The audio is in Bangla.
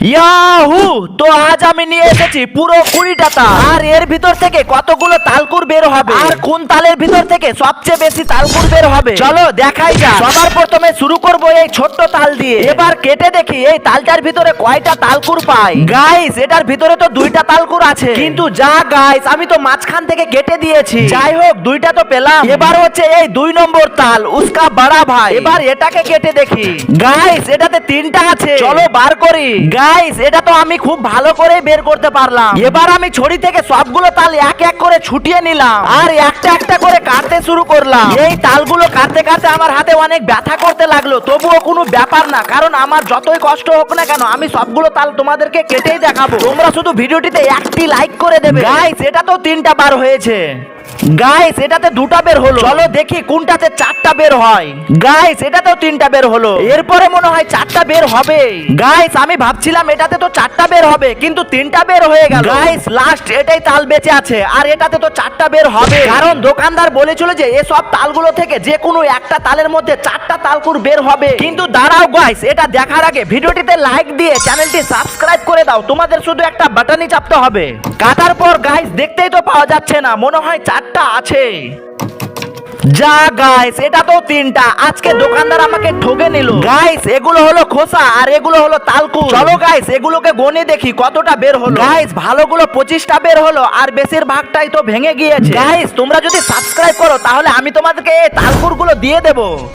ইয়াহু, তো আজ আমি নিয়ে এসেছি পুরো কুড়িটা তাল। আর এর ভিতর থেকে কতগুলো তালকুর বের হবে? আর কোন তালের ভিতর থেকে সবচেয়ে বেশি তালকুর বের হবে? চলো, দেখাই যাক। সবার প্রথমে শুরু এই ছোট্ট তাল দিয়ে। এবার কেটে দেখি এই তালটার ভিতরে কয়টা তালকুর পাই। গাইস এটার ভিতরে তো দুইটা তালকুর আছে। কিন্তু যা গাইস আমি তো মাঝখান থেকে কেটে দিয়েছি। যাই হোক, দুইটা তো পেলাম। এবার হচ্ছে এই দুই নম্বর তাল, উস্কা বড়া ভাই। এবার এটাকে কেটে দেখি। গাইস এটাতে তিনটা চলো বার করি। গাইস এটা তো আমি খুব ভালো করে বের করতে পারলাম। এবার আমি ছড়ি থেকে সবগুলো তাল এক এক করে ছুটিয়ে নিলাম। আর একটা একটা করে কাটতে শুরু করলাম। এই তালগুলো কাটতে কাটতে আমার হাতে অনেক ব্যথা করতে লাগল। তবুও কোনো ব্যাপার না কারণ আমার যতই কষ্ট হোক না কেন আমি সবগুলো তাল তোমাদেরকে কেটেই দেখাবো। তোমরা শুধু ভিডিওটিতে একটি লাইক করে দেবে। গাইস এটা তো তিনটা বার হয়েছে। গাইস এটাতে দুটা বের হলো। চলো দেখি কোনটাতে চারটা বের হয়। গাইস এটাতেও তিনটা বের হলো। এরপরে মনে হয় চারটা বের হবে। গাইস আমি ভাবছিলাম এটাতে তো চারটা বের হবে কিন্তু তিনটা বের হয়ে গেল। গাইস লাস্ট এটাই তাল বেঁচে আছে আর এটাতে তো চারটা বের হবে। কারণ দোকানদার বলেছিল যে এসব তালগুলো থেকে যে কোনো একটা তালের মধ্যে চারটা তালকুর বের হবে। কিন্তু দাঁড়াও গাইস এটা দেখার আগে ভিডিওটিতে লাইক দিয়ে চ্যানেলটি সাবস্ক্রাইব করে দাও। তোমাদের শুধু একটা বাটনই চাপতে হবে। কাটার পর গাইস দেখতেই তো পাওয়া যাচ্ছে না। মনে হয় চারটা আছে। যা গাইস এটা তো তিনটা। আজকে দোকানদার আমাকে ঠকে নিল। গাইস এগুলো হলো খোসা আর এগুলো হলো তালকু চলো গাইস এগুলোকে গনে দেখি কতটা বের হলো। গাইস ভালোগুলো পঁচিশটা বের হলো আর বেশিরভাগটাই তো ভেঙে গিয়েছে। গাইস তোমরা যদি সাবস্ক্রাইব করো তাহলে আমি তোমাদেরকে এই তালকুরগুলো দিয়ে দেবো।